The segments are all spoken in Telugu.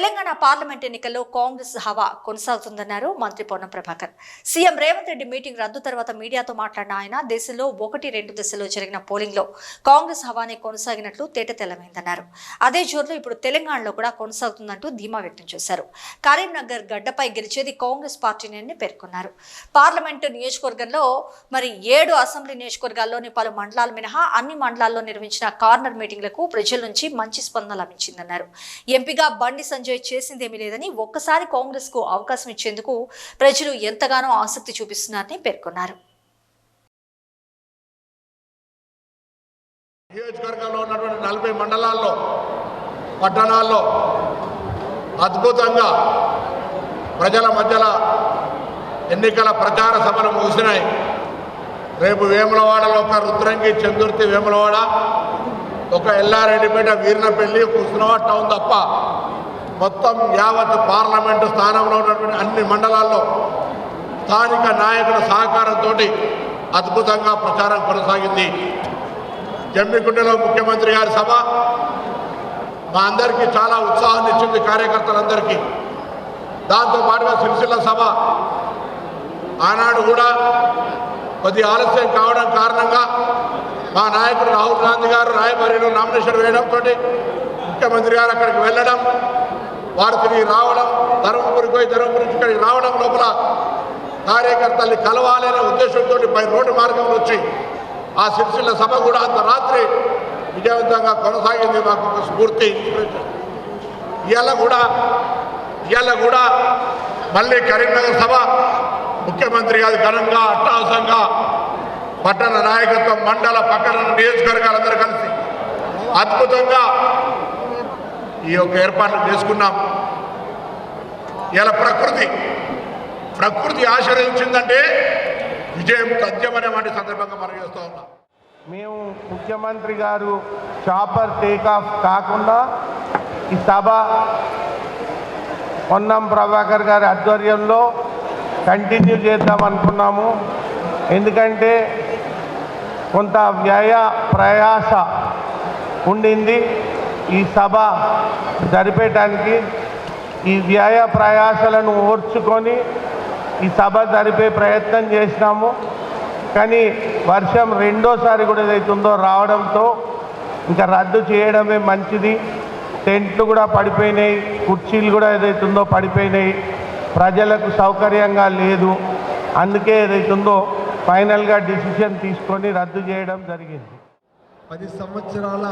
తెలంగాణ పార్లమెంట్ ఎన్నికల్లో కాంగ్రెస్ హవా కొనసాగుతుందన్నారు మంత్రి పొన్నం ప్రభాకర్. సీఎం రేవంత్ రెడ్డి మీటింగ్ రద్దు తర్వాత మీడియాతో మాట్లాడిన ఆయన దేశంలో ఒకటి రెండు దశలో జరిగిన పోలింగ్లో కాంగ్రెస్ హవానే కొనసాగినట్లు తేటతెల్లమైందన్నారు అదే జోరులో ఇప్పుడు తెలంగాణలో కూడా కొనసాగుతుందంటూ ధీమా వ్యక్తం చేశారు. కరీంనగర్ గడ్డపై గెలిచేది కాంగ్రెస్ పార్టీని పేర్కొన్నారు. పార్లమెంటు నియోజకవర్గంలో మరి ఏడు అసెంబ్లీ నియోజకవర్గాల్లోని పలు మండలాల మినహా అన్ని మండలాల్లో నిర్వహించిన కార్నర్ మీటింగ్లకు ప్రజల నుంచి మంచి స్పందన లభించిందన్నారు. ఎంపీగా బండి సంజయ్ చేసిందేమీ లేదని ఒక్కసారి కాంగ్రెస్కు అవకాశం ఇచ్చేందుకు ప్రజలు ఎంతగానో ఆసక్తి చూపిస్తున్నారని పేర్కొన్నారు. నియోజకవర్గంలో ఉన్నటువంటి నలభై మండలాల్లో పట్టణాల్లో అద్భుతంగా ప్రజల మధ్యలో ఎన్నికల ప్రచార సభలు ముగిసినాయి. రేపు వేములవాడలో ఒక రుద్రంగి చందుర్తి వేములవాడ ఒక ఎల్లారెడ్డిపేట వీరినపల్లి కృష్ణవాడ టౌన్ తప్ప మొత్తం యావత్ పార్లమెంటు స్థానంలో ఉన్నటువంటి అన్ని మండలాల్లో స్థానిక నాయకుల సహకారంతో అద్భుతంగా ప్రచారం కొనసాగింది. జమ్మికుంటలో ముఖ్యమంత్రి గారి సభ మా అందరికీ చాలా ఉత్సాహాన్ని ఇచ్చింది కార్యకర్తలందరికీ. దాంతోపాటుగా సిరిసిల్ల సభ ఆనాడు కూడా కొద్ది ఆలస్యం కావడం కారణంగా మా నాయకుడు రాహుల్ గాంధీ గారు రాయబరిలో నామినేషన్ వేయడంతో ముఖ్యమంత్రి గారు అక్కడికి వెళ్ళడం వారు తిరిగి రావడం ధర్మపురికి పోయి ధర్మపురి ఇక్కడికి రావడం లోపల కార్యకర్తల్ని కలవాలనే ఉద్దేశంతో పై రోడ్డు మార్గంలో వచ్చి ఆ సిరిసిల్ల సభ కూడా అంత రాత్రి విజయవంతంగా కొనసాగింది మాకు ఒక స్ఫూర్తి. ఇవాళ కూడా ఇవాళ కూడా మళ్ళీ కరీంనగర్ సభ ముఖ్యమంత్రి గారి ఘనంగా అట్టహాసంగా పట్టణ నాయకత్వం మండల పక్కన నియోజకవర్గాలందరూ కలిసి అద్భుతంగా ఈ యొక్క ఏర్పాట్లు చేసుకున్నాం. ఇలా ప్రకృతి ప్రకృతి ఆశీర్వదించిందంటే విజయం తథ్యమనే సందర్భంగా మనం చేస్తూ ఉన్నాం. మేము ముఖ్యమంత్రి గారు చాపర్ టేకాఫ్ కాకుండా ఈ సభ పొన్నం ప్రభాకర్ గారి ఆధ్వర్యంలో కంటిన్యూ చేద్దాం అనుకున్నాము. ఎందుకంటే కొంత వ్యయ ప్రయాస ఉండింది. ఈ సభ జరిపేయటానికి ఈ వ్యయ ప్రయాసలను ఓర్చుకొని ఈ సభ జరిపే ప్రయత్నం చేసినాము. కానీ వర్షం రెండోసారి కూడా ఏదైతుందో రావడంతో ఇంకా రద్దు చేయడమే మంచిది. టెంట్లు కూడా పడిపోయినాయి కుర్చీలు కూడా ఏదైతుందో పడిపోయినాయి. ప్రజలకు సౌకర్యంగా లేదు. అందుకే ఏదైతుందో ఫైనల్గా డిసిషన్ తీసుకొని రద్దు చేయడం జరిగింది. పది సంవత్సరాల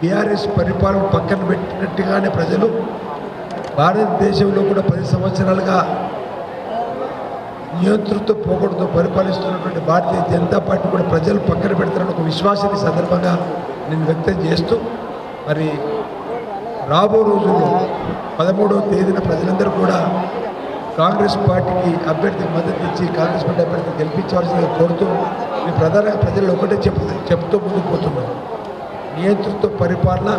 బీఆర్ఎస్ పరిపాలన పక్కన పెట్టినట్టుగానే ప్రజలు భారతదేశంలో కూడా పది సంవత్సరాలుగా నియంతృత్వ పోకూడదు పరిపాలిస్తున్నటువంటి భారతీయ జనతా పార్టీ కూడా ప్రజలు పక్కన పెడతారని ఒక విశ్వాసాన్ని సందర్భంగా నేను వ్యక్తం చేస్తూ మరి రాబో రోజుల్లో పదమూడవ తేదీన ప్రజలందరూ కూడా కాంగ్రెస్ పార్టీకి అభ్యర్థికి మద్దతు ఇచ్చి కాంగ్రెస్ పార్టీ అభ్యర్థిని గెలిపించవలసిందిగా కోరుతూ మీ ప్రధానంగా ప్రజలు ఒకటే చెప్తూ చెప్తూ ముందుకు పోతున్నాను నియంతృత్వ పరిపాలన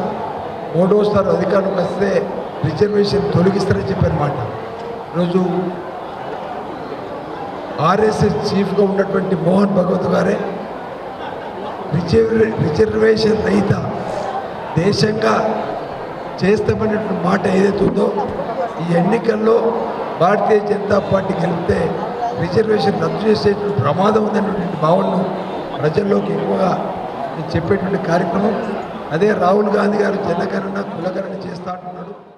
మూడోసారి అధికారం వస్తే రిజర్వేషన్ తొలగిస్తారని చెప్పారన్నమాట ఈరోజు ఆర్ఎస్ఎస్ చీఫ్గా ఉన్నటువంటి మోహన్ భగవత్ గారే రిజర్వే రిజర్వేషన్ రహిత దేశంగా చేస్తామనేటువంటి మాట ఏదైతే ఉందో ఈ ఎన్నికల్లో భారతీయ జనతా పార్టీ గెలిపితే రిజర్వేషన్ రద్దు చేసేటువంటి ప్రమాదం ఉందనేటువంటి భావనను ప్రజల్లోకి ఎక్కువగా చెప్పేటువంటి కార్యక్రమం. అదే రాహుల్ గాంధీ గారు జనగణన కులగణన చేస్తా అంటున్నాడు.